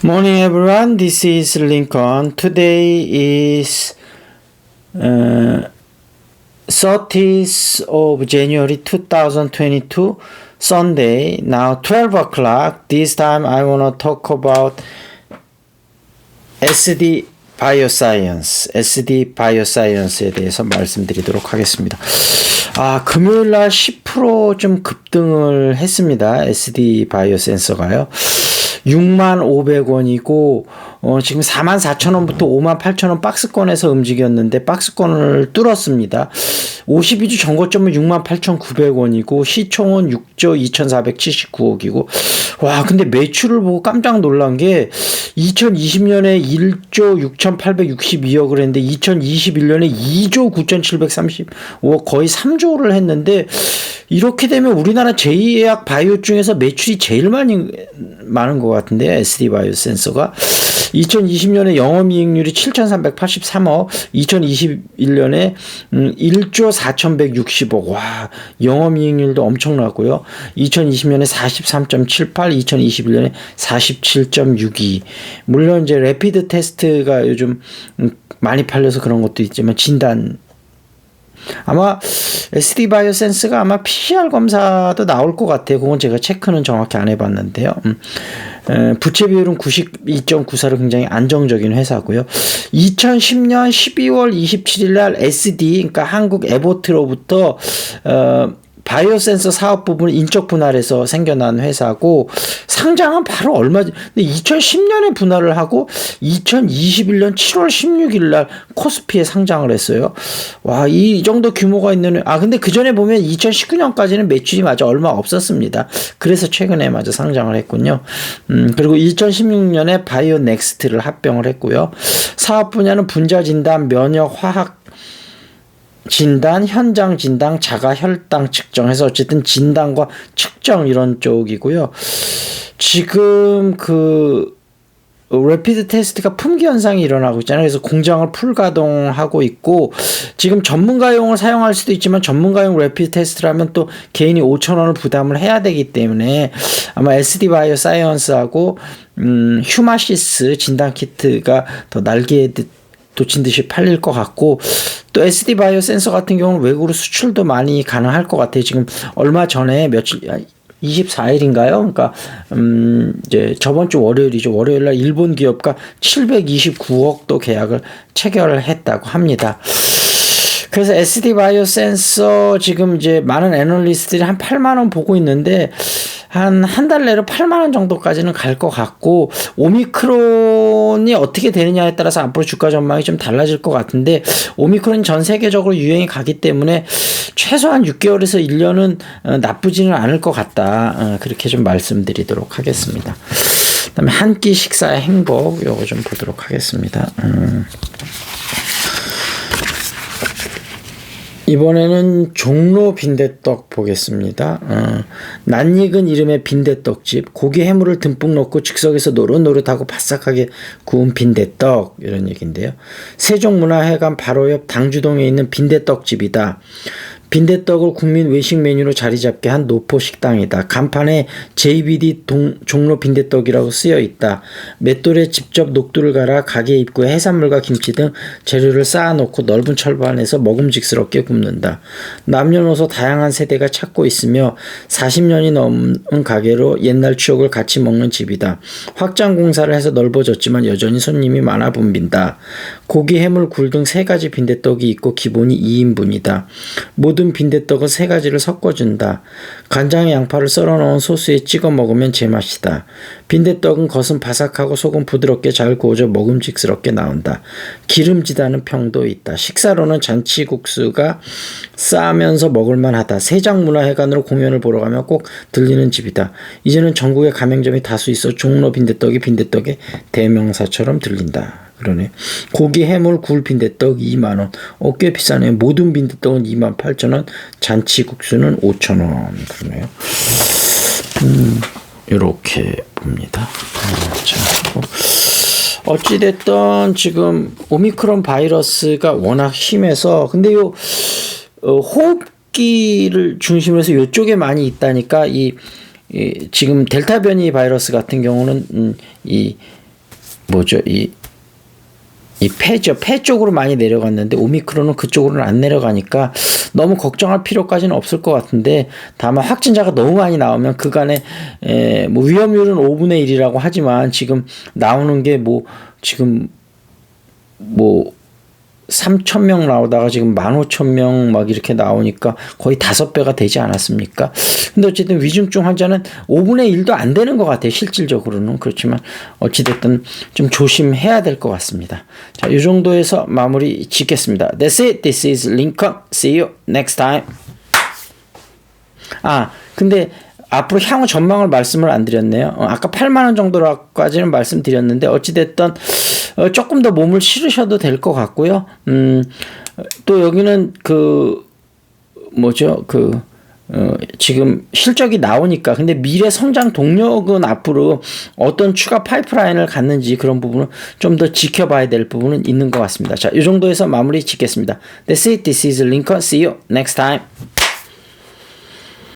Morning everyone, this is Lincoln. Today is uh, 30th of January 2022, Sunday. Now 12 o'clock. This time I want to talk about SD Bioscience, SD Bioscience에 대해서 말씀드리도록 하겠습니다. 아, 금요일 날 10%좀 급등을 했습니다. SD 바이오센서가요. 6만 500원이고 어, 지금 4만 4천 원부터 5만 8천 원 박스권에서 움직였는데 박스권을 뚫었습니다. 52주 전고점은 6만 8천 9백원이고 시총은 6조 2,479억이고 와 근데 매출을 보고 깜짝 놀란 게 2020년에 1조 6,862억을 했는데 2021년에 2조 9,735억 거의 3조를 했는데 이렇게 되면 우리나라 제2예약 바이오 중에서 매출이 제일 많이 많은 것 같은데요. SD 바이오 센서가 2020년에 영업이익률이 7,383억, 2021년에 1조 4,160억. 와, 영업이익률도 엄청나고요. 2020년에 43.78, 2021년에 47.62. 물론 이제 레피드 테스트가 요즘 많이 팔려서 그런 것도 있지만 진단 아마 SD 바이오센스가 아마 PCR 검사도 나올 것 같아요. 그건 제가 체크는 정확히 안 해봤는데요. 음. 에, 부채 비율은 92.94로 굉장히 안정적인 회사고요. 2010년 12월 27일 날 SD, 그러니까 한국 에보트로부터 어, 바이오 센서 사업 부분 인적 분할해서 생겨난 회사고 상장은 바로 얼마 전 근데 2010년에 분할을 하고 2021년 7월 16일 날 코스피에 상장을 했어요. 와, 이 정도 규모가 있는 아 근데 그 전에 보면 2019년까지는 매출이 마저 얼마 없었습니다. 그래서 최근에 마저 상장을 했군요. 음, 그리고 2016년에 바이오 넥스트를 합병을 했고요. 사업 분야는 분자 진단, 면역, 화학 진단, 현장 진단, 자가 혈당 측정해서 어쨌든 진단과 측정 이런 쪽이고요. 지금 그 레피드 테스트가 품귀 현상이 일어나고 있잖아요. 그래서 공장을 풀 가동하고 있고 지금 전문가용을 사용할 수도 있지만 전문가용 레피드 테스트라면 또 개인이 5천 원을 부담을 해야 되기 때문에 아마 SD 바이오 사이언스하고 음 휴마시스 진단 키트가 더 날개에 돋친 듯이 팔릴 것 같고 또 SD 바이오 센서 같은 경우는 외국으로 수출도 많이 가능할 것 같아요. 지금 얼마 전에 며칠 24일인가요? 그러니까 음 이제 저번 주 월요일이죠. 월요일 날 일본 기업과 729억도 계약을 체결을 했다고 합니다. 그래서 SD 바이오 센서 지금 이제 많은 애널리스트들이 한 8만 원 보고 있는데 한 한 달 내로 8만 원 정도까지는 갈 것 같고 오미크론이 어떻게 되느냐에 따라서 앞으로 주가 전망이 좀 달라질 것 같은데 오미크론 전 세계적으로 유행이 가기 때문에 최소한 6개월에서 1년은 어, 나쁘지는 않을 것 같다. 어, 그렇게 좀 말씀드리도록 하겠습니다. 그다음에 한 끼 식사의 행복 요거 좀 보도록 하겠습니다. 음. 이번에는 종로 빈대떡 보겠습니다. 어, 낯익은 이름의 빈대떡집 고기 해물을 듬뿍 넣고 즉석에서 노릇노릇하고 바삭하게 구운 빈대떡 이런 얘기인데요. 세종문화회관 바로 옆 당주동에 있는 빈대떡집이다. 빈대떡을 국민 외식 메뉴로 자리 잡게 한 노포 식당이다. 간판에 JBD 동, 종로 빈대떡이라고 쓰여 있다. 맷돌에 직접 녹두를 갈아 가게 입구에 해산물과 김치 등 재료를 쌓아놓고 넓은 철판에서 먹음직스럽게 굽는다. 남녀노소 다양한 세대가 찾고 있으며 40년이 넘은 가게로 옛날 추억을 같이 먹는 집이다. 확장 공사를 해서 넓어졌지만 여전히 손님이 많아 붐빈다. 고기, 해물, 굴 등 세 가지 빈대떡이 있고 기본이 2인분이다. 모든 빈대떡은 세 가지를 섞어준다. 간장에 양파를 썰어 넣은 소스에 찍어 먹으면 제맛이다. 빈대떡은 겉은 바삭하고 속은 부드럽게 잘 구워져 먹음직스럽게 나온다. 기름지다는 평도 있다. 식사로는 잔치국수가 싸면서 먹을만하다. 세장문화회관으로 공연을 보러 가면 꼭 들리는 집이다. 이제는 전국에 가맹점이 다수 있어 종로 빈대떡이 빈대떡의 대명사처럼 들린다. 그러네. 고기, 해물, 굴, 빈대떡 2만원. 어, 꽤 비싸네. 모든 빈대떡은 2만 8천원. 잔치국수는 5천원. 그러네요. 음, 요렇게 봅니다. 음, 자, 어찌됐든 지금 오미크론 바이러스가 워낙 심해서, 근데 요, 어, 호흡기를 중심으로 해서 요쪽에 많이 있다니까 이, 이 지금 델타 변이 바이러스 같은 경우는 음, 이 뭐죠? 이, 이 폐죠. 폐 쪽으로 많이 내려갔는데 오미크론은 그쪽으로는 안 내려가니까 너무 걱정할 필요까지는 없을 것 같은데 다만 확진자가 너무 많이 나오면 그간에 에, 뭐 위험률은 5분의 1이라고 하지만 지금 나오는 게 뭐 지금 뭐 3천 명 나오다가 지금 15,000명 막 이렇게 나오니까 거의 다섯 배가 되지 않았습니까? 근데 어쨌든 위중증 환자는 5분의 1도 안 되는 것 같아요. 실질적으로는. 그렇지만 어찌됐든 좀 조심해야 될 것 같습니다. 자, 이 정도에서 마무리 짓겠습니다. That's it. This is Lincoln. See you next time. 아, 근데 앞으로 향후 전망을 말씀을 안 드렸네요. 어, 아까 8만 원 정도라까지는 말씀드렸는데 어찌됐든 어, 조금 더 몸을 실으셔도 될 것 같고요. 음, 또 여기는 그 뭐죠 그 어, 지금 실적이 나오니까 근데 미래 성장 동력은 앞으로 어떤 추가 파이프라인을 갖는지 그런 부분은 좀 더 지켜봐야 될 부분은 있는 것 같습니다. 자, 이 정도에서 마무리 짓겠습니다. That's it. This is Lincoln. See you next time.